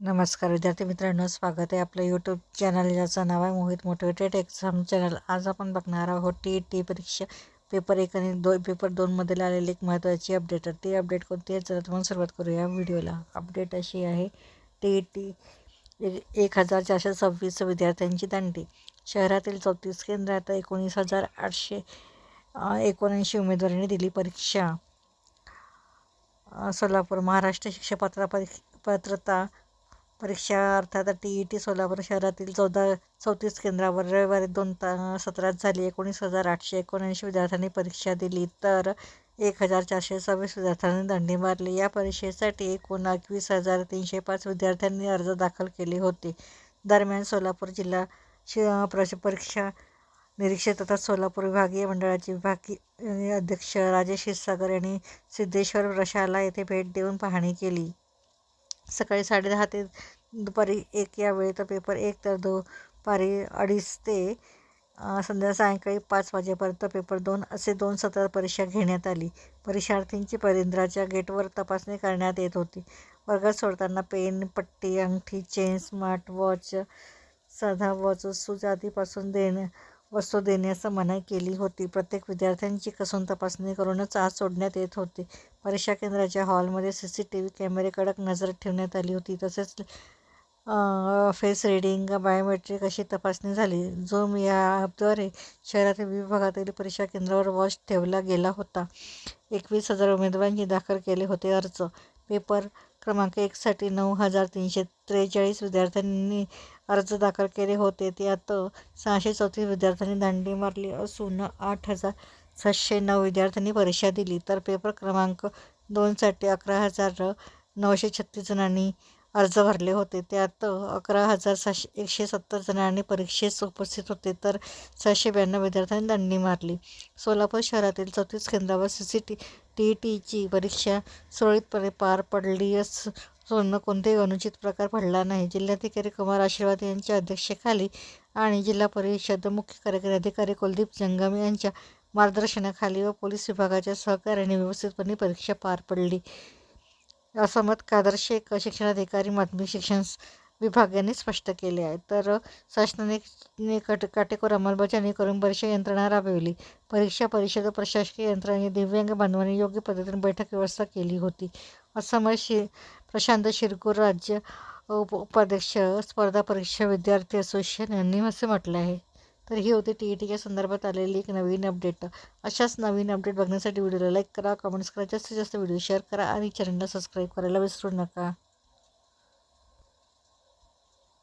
नमस्कार विद्यार्थी मित्रांनो स्वागत आहे आपलं यूट्यूब चॅनल ज्याचं नाव आहे मोहित मोटिवेटेड एक्झाम चॅनल आज आपण बघणार आहोत टी ई टी परीक्षा पेपर एक आणि दो पेपर दोनमधील आलेली एक महत्त्वाची अपडेट आहे ती अपडेट कोणती आहे? चला तुम्हाला सुरुवात करूया व्हिडिओला अपडेट अशी आहे टी ई टी एक हजार चारशे सव्वीस विद्यार्थ्यांची दांडी. शहरातील चौतीस केंद्रात एकोणीस हजार आठशे एकोणऐंशी उमेदवारांनी दिली परीक्षा. सोलापूर महाराष्ट्र शिक्षक पात्रता पात्रता परीक्षा अर्थात टी ई टी सोलापूर शहरातील चौदा चौतीस केंद्रावर रविवारी दोन ता सत्रात झाली. एकोणीस हजार आठशे एकोणऐंशी विद्यार्थ्यांनी परीक्षा दिली तर एक हजार चारशे सव्वीस विद्यार्थ्यांनी दंडी मारली. या परीक्षेसाठी एकूण एकवीस हजार तीनशे पाच विद्यार्थ्यांनी अर्ज दाखल केले होते. दरम्यान सोलापूर जिल्हा शि प्रश परीक्षा निरीक्षक तथा सोलापूर विभागीय मंडळाचे विभागीय अध्यक्ष राजेश क्षीरसागर यांनी सिद्धेश्वर प्रशाला येथे भेट देऊन पाहणी केली. सकाळी साडेदहा ते दुपारी एक या वेळेचा पेपर एक तर दुपारी अडीच ते संध्या सायंकाळी पाच वाजेपर्यंत पेपर दोन असे दोन सत्रात परीक्षा घेण्यात आली. परीक्षार्थींची परिंद्राच्या गेटवर तपासणी करण्यात येत होती. वर्गात सोडताना पेन पट्टी अंगठी चेन स्मार्ट वॉच साधा वॉच शूज आदीपासून देणं वस्तू देण्यास मनाई केली होती. प्रत्येक विद्यार्थ्यांची कसून तपासणी करूनच आज सोडण्यात येत होती. परीक्षा केंद्राच्या हॉलमध्ये सी सी टी व्ही कॅमेरे कडक नजर ठेवण्यात आली होती. तसेच फेस रिडिंग बायोमेट्रिक अशी तपासणी झाली? जो मी या ॲपद्वारे शहरातील विभागातील परीक्षा केंद्रावर वॉच ठेवला गेला होता. एकवीस हजार उमेदवारांनी दाखल केले होते अर्ज. पेपर क्रमांक एकसाठी नऊ हजार तीनशे त्रेचाळीस विद्यार्थ्यांनी अर्ज दाखल केले होते. त्यात सहाशे चौतीस विद्यार्थ्यांनी दांडी मारली असून आठ हजार सातशे नऊ विद्यार्थ्यांनी परीक्षा दिली. तर पेपर क्रमांक दोनसाठी अकरा हजार नऊशे छत्तीस जणांनी अर्ज भरले होते. त्यात अकरा हजार सहाशे एकशे सत्तर जणांनी परीक्षेस उपस्थित होते तर सहाशे ब्याण्णव विद्यार्थ्यांनी दांडी मारली. सोलापूर शहरातील चौतीस केंद्रावर सी सी टी टी टीची परीक्षा सुरळीतपणे पार पडली असून कोणतेही अनुचित प्रकार घडला नाही. जिल्हाधिकारी कुमार आशीर्वाद यांच्या अध्यक्षतेखाली आणि जिल्हा परिषद मुख्य कार्यकारी अधिकारी कुलदीप जंगम यांच्या मार्गदर्शनाखाली व पोलीस विभागाच्या सहकार्याने व्यवस्थितपणे परीक्षा पार पडली. असं मत कादर शेख शिक्षणाधिकारी माध्यमिक शिक्षण विभाग यांनी स्पष्ट केले आहे. तर शासनाने कट काटेकोर अंमलबजावणी करून परीक्षा यंत्रणा राबविली. परीक्षा परिषद व प्रशासकीय यंत्रणेने दिव्यांग बांधवांनी योग्य पद्धतीने बैठक व्यवस्था केली होती. असं मत शि प्रशांत शिरकूर राज्य उप उपाध्यक्ष स्पर्धा परीक्षा विद्यार्थी असोसिएशन यांनी असे म्हटले आहे. तर ही होती टी ई टीच्या संदर्भात आलेली एक नवीन अपडेट अशाच नवीन अपडेट बघण्यासाठी व्हिडिओला लाईक करा कमेंट्स करा जास्तीत जास्त व्हिडिओ शेअर करा आणि चॅनलला सबस्क्राईब करायला विसरू नका.